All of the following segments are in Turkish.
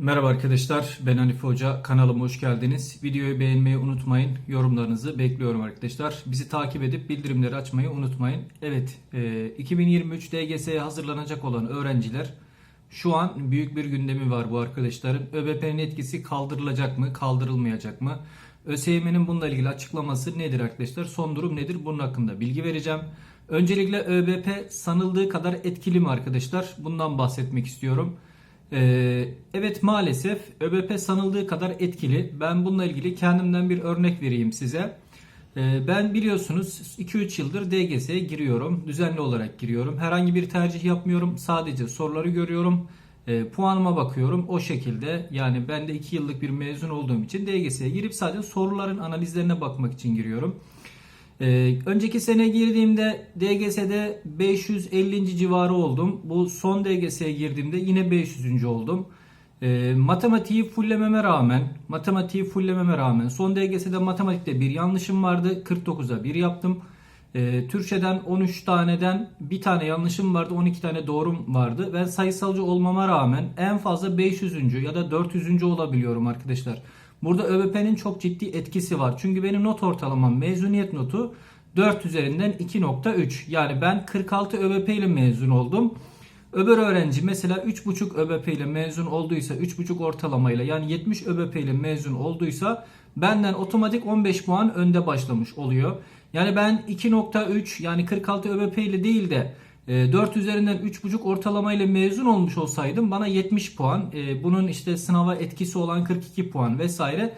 Merhaba arkadaşlar ben Hanife Hoca kanalıma hoş geldiniz. Videoyu beğenmeyi unutmayın. Yorumlarınızı bekliyorum arkadaşlar. Bizi takip edip bildirimleri açmayı unutmayın. Evet e, 2023 DGS'ye hazırlanacak olan öğrenciler şu an büyük bir gündemi var bu arkadaşların. ÖBP'nin etkisi kaldırılacak mı kaldırılmayacak mı? ÖSYM'nin bununla ilgili açıklaması nedir arkadaşlar? Son durum nedir? Bunun hakkında bilgi vereceğim. Öncelikle ÖBP sanıldığı kadar etkili mi arkadaşlar? Bundan bahsetmek istiyorum. Ee, evet maalesef ÖBP sanıldığı kadar etkili. Ben bununla ilgili kendimden bir örnek vereyim size. Ee, ben biliyorsunuz 2-3 yıldır DGS'ye giriyorum. Düzenli olarak giriyorum. Herhangi bir tercih yapmıyorum. Sadece soruları görüyorum. Ee, puanıma bakıyorum. O şekilde yani ben de 2 yıllık bir mezun olduğum için DGS'ye girip sadece soruların analizlerine bakmak için giriyorum. Ee, önceki sene girdiğimde DGS'de 550. civarı oldum. Bu son DGS'ye girdiğimde yine 500. oldum. Ee, matematiği fullememe rağmen, matematiği fullememe rağmen son DGS'de matematikte bir yanlışım vardı. 49'a 1 yaptım. Ee, Türkçeden 13 taneden bir tane yanlışım vardı, 12 tane doğrum vardı. Ben sayısalcı olmama rağmen en fazla 500. ya da 400. olabiliyorum arkadaşlar. Burada ÖBP'nin çok ciddi etkisi var. Çünkü benim not ortalamam mezuniyet notu 4 üzerinden 2.3. Yani ben 46 ÖBP ile mezun oldum. Öbür öğrenci mesela 3.5 ÖBP ile mezun olduysa 3.5 ortalamayla yani 70 ÖBP ile mezun olduysa benden otomatik 15 puan önde başlamış oluyor. Yani ben 2.3 yani 46 ÖBP ile değil de 4 üzerinden 3.5 ortalama ile mezun olmuş olsaydım bana 70 puan, e, bunun işte sınava etkisi olan 42 puan vesaire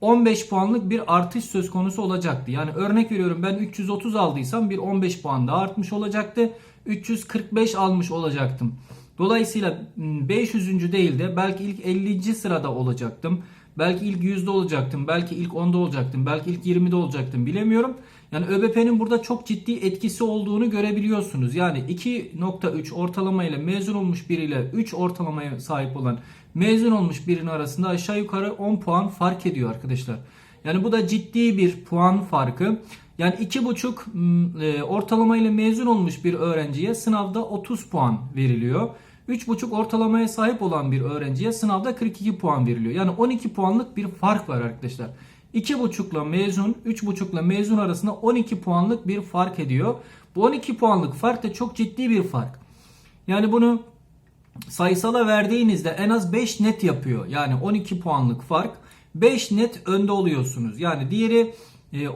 15 puanlık bir artış söz konusu olacaktı. Yani örnek veriyorum ben 330 aldıysam bir 15 puan daha artmış olacaktı. 345 almış olacaktım. Dolayısıyla 500. değil de belki ilk 50. sırada olacaktım. Belki ilk 100'de olacaktım. Belki ilk 10'da olacaktım. Belki ilk 20'de olacaktım. Bilemiyorum. Yani ÖBP'nin burada çok ciddi etkisi olduğunu görebiliyorsunuz. Yani 2.3 ortalama ile mezun olmuş biriyle 3 ortalamaya sahip olan mezun olmuş birinin arasında aşağı yukarı 10 puan fark ediyor arkadaşlar. Yani bu da ciddi bir puan farkı. Yani 2.5 e, ortalama ile mezun olmuş bir öğrenciye sınavda 30 puan veriliyor. 3.5 ortalamaya sahip olan bir öğrenciye sınavda 42 puan veriliyor. Yani 12 puanlık bir fark var arkadaşlar. 2.5 ile mezun, 3.5 ile mezun arasında 12 puanlık bir fark ediyor. Bu 12 puanlık fark da çok ciddi bir fark. Yani bunu sayısala verdiğinizde en az 5 net yapıyor. Yani 12 puanlık fark 5 net önde oluyorsunuz. Yani diğeri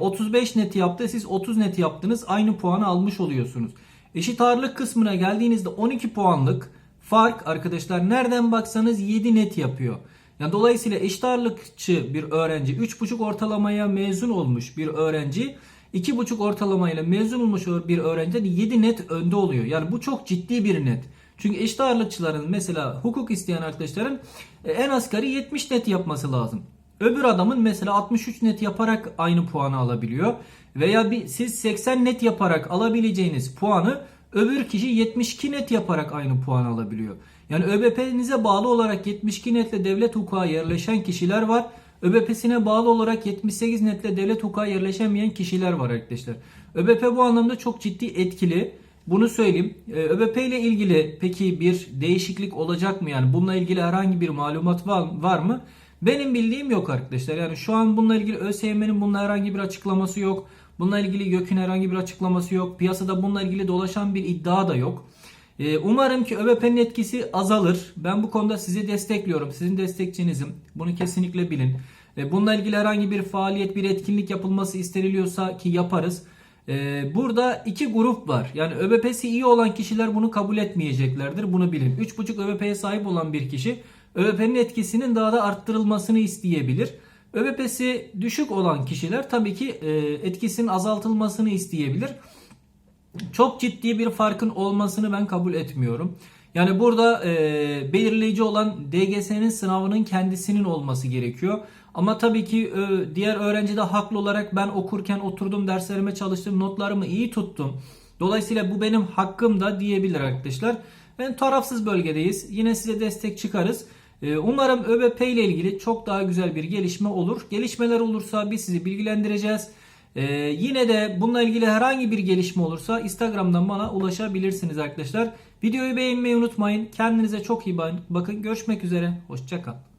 35 net yaptı siz 30 net yaptınız aynı puanı almış oluyorsunuz. Eşit ağırlık kısmına geldiğinizde 12 puanlık fark arkadaşlar nereden baksanız 7 net yapıyor. Yani dolayısıyla eşit ağırlıkçı bir öğrenci 3.5 ortalamaya mezun olmuş bir öğrenci 2.5 ortalamayla mezun olmuş bir öğrenciden 7 net önde oluyor. Yani bu çok ciddi bir net. Çünkü eşit ağırlıkçıların mesela hukuk isteyen arkadaşların e, en asgari 70 net yapması lazım. Öbür adamın mesela 63 net yaparak aynı puanı alabiliyor. Veya bir, siz 80 net yaparak alabileceğiniz puanı öbür kişi 72 net yaparak aynı puan alabiliyor. Yani ÖBP'nize bağlı olarak 72 netle devlet hukuka yerleşen kişiler var. ÖBP'sine bağlı olarak 78 netle devlet hukuka yerleşemeyen kişiler var arkadaşlar. ÖBP bu anlamda çok ciddi etkili. Bunu söyleyeyim. Ee, ÖBP ile ilgili peki bir değişiklik olacak mı? Yani bununla ilgili herhangi bir malumat var, mı? Benim bildiğim yok arkadaşlar. Yani şu an bununla ilgili ÖSYM'nin bununla herhangi bir açıklaması yok. Bununla ilgili YÖK'ün herhangi bir açıklaması yok. Piyasada bununla ilgili dolaşan bir iddia da yok. Ee, umarım ki ÖBP'nin etkisi azalır. Ben bu konuda sizi destekliyorum. Sizin destekçinizim. Bunu kesinlikle bilin. Ee, bununla ilgili herhangi bir faaliyet, bir etkinlik yapılması isteniliyorsa ki yaparız. Ee, burada iki grup var. Yani ÖBP'si iyi olan kişiler bunu kabul etmeyeceklerdir. Bunu bilin. 3.5 ÖBP'ye sahip olan bir kişi ÖBP'nin etkisinin daha da arttırılmasını isteyebilir. ÖBP'si düşük olan kişiler tabii ki e, etkisinin azaltılmasını isteyebilir. Çok ciddi bir farkın olmasını ben kabul etmiyorum. Yani burada e, belirleyici olan DGS'nin sınavının kendisinin olması gerekiyor. Ama tabii ki e, diğer öğrenci de haklı olarak ben okurken oturdum derslerime çalıştım notlarımı iyi tuttum. Dolayısıyla bu benim hakkım da diyebilir arkadaşlar. Ben tarafsız bölgedeyiz. Yine size destek çıkarız. E, umarım ÖBP ile ilgili çok daha güzel bir gelişme olur. Gelişmeler olursa biz sizi bilgilendireceğiz. Ee, yine de bununla ilgili herhangi bir gelişme olursa Instagram'dan bana ulaşabilirsiniz arkadaşlar. Videoyu beğenmeyi unutmayın. Kendinize çok iyi bakın. Görüşmek üzere. Hoşçakal.